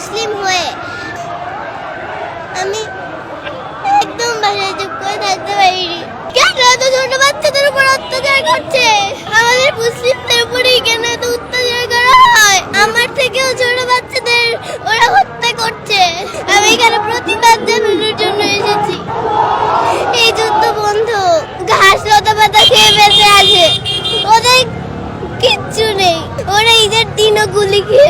মুসলিম হয়ে আমি একদম বাসায় চুপ করে থাকতে পারিনি। কেন এত ছোট বাচ্চাদের উপর অত্যাচার করছে? আমাদের মুসলিমদের উপরেই কেন এত অত্যাচার করা হয়? আমার থেকেও ছোট বাচ্চাদের ওরা হত্যা করছে। আমি এখানে প্রতিবাদ জানানোর জন্য এসেছি। এই যুদ্ধ বন্ধ। ঘাস লতা পাতা খেয়ে বেঁচে আছে ওদের কিচ্ছু নেই। ওরা ঈদের দিনও গুলি খেয়েছে না,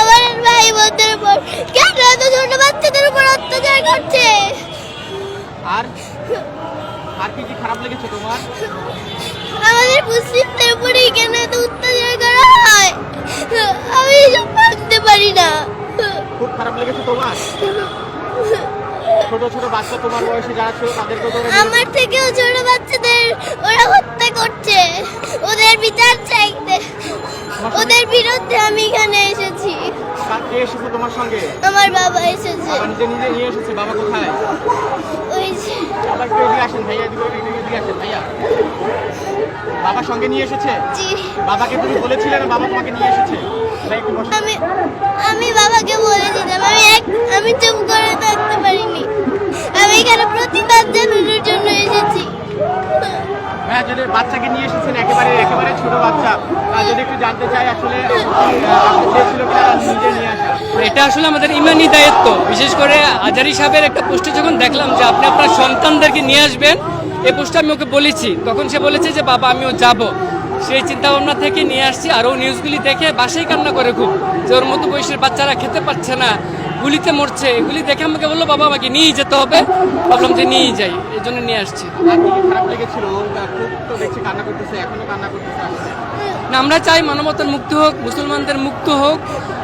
ভাই বোনদের উপর। কেন এত ছোট বাচ্চাদের উপর অত্যাচার করছে? আর আর কি কি খারাপ লেগেছে তোমার? আমাদের মুসলিমদের উপরেই কেন এত অত্যাচার করা হয়? আমি এসব ভাবতে পারি না। খুব খারাপ লেগেছে তোমার? ছোট ছোট বাচ্চা তোমার বয়সে যারা ছিল তাদেরকে আমার থেকেও ছোট বাচ্চাদের ওরা কে এসেছে তোমার সঙ্গে? আমার বাবা এসেছে। নিজে নিজে নিয়ে এসেছে বাবা কোথায়? ওই যে বাবা একটু এদিকে আসেন ভাইয়া এদিকে এদিকে এদিকে আসেন ভাইয়া। বাবা সঙ্গে নিয়ে এসেছে? জি। বাবাকে তুমি বলেছিলে না বাবা তোমাকে নিয়ে এসেছে। আমি আমি বাবাকে বলেছিলাম আমি এক আমি চুপ করে থাকতে পারিনি। আমি এখানে প্রতিবাদ জানানোর জন্য এসেছি। হ্যাঁ যদি বাচ্চাকে নিয়ে এসেছেন একেবারে একেবারে ছোট বাচ্চা। যদি একটু জানতে চাই আসলে এটা আসলে আমাদের ইমানি দায়িত্ব। বিশেষ করে আজারি সাহেবের একটা পোস্টে যখন দেখলাম যে আপনি আপনার সন্তানদেরকে নিয়ে আসবেন, এই পোস্টে আমি ওকে বলেছি। তখন সে বলেছে যে, বাবা, আমিও যাব। সেই চিন্তা ভাবনা থেকে নিয়ে আসছি, আর ও নিউজগুলি দেখে বাসায় কান্না করে খুব। যে ওর মতো বয়সের বাচ্চারা খেতে পারছে না। গুলিতে মরছে, এগুলি দেখে আমাকে বলল, বাবা, আমাকে নিয়ে যেতে হবে। ভাবলাম যে নিয়ে যাই, এই জন্য নিয়ে আসছি। না, আমরা চাই মানবতার মুক্ত হোক, মুসলমানদের মুক্ত হোক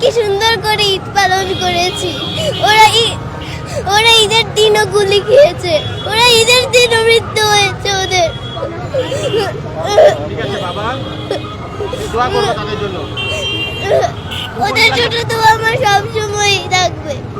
কি সুন্দর করে ঈদ পালন করেছি। ওরা ঈদ ওরা ঈদের দিনও গুলি খেয়েছে। ওরা ঈদের দিনও মৃত্যু হয়েছে ওদের। ওদের ছোট তো আমার সবসময়ই থাকবে।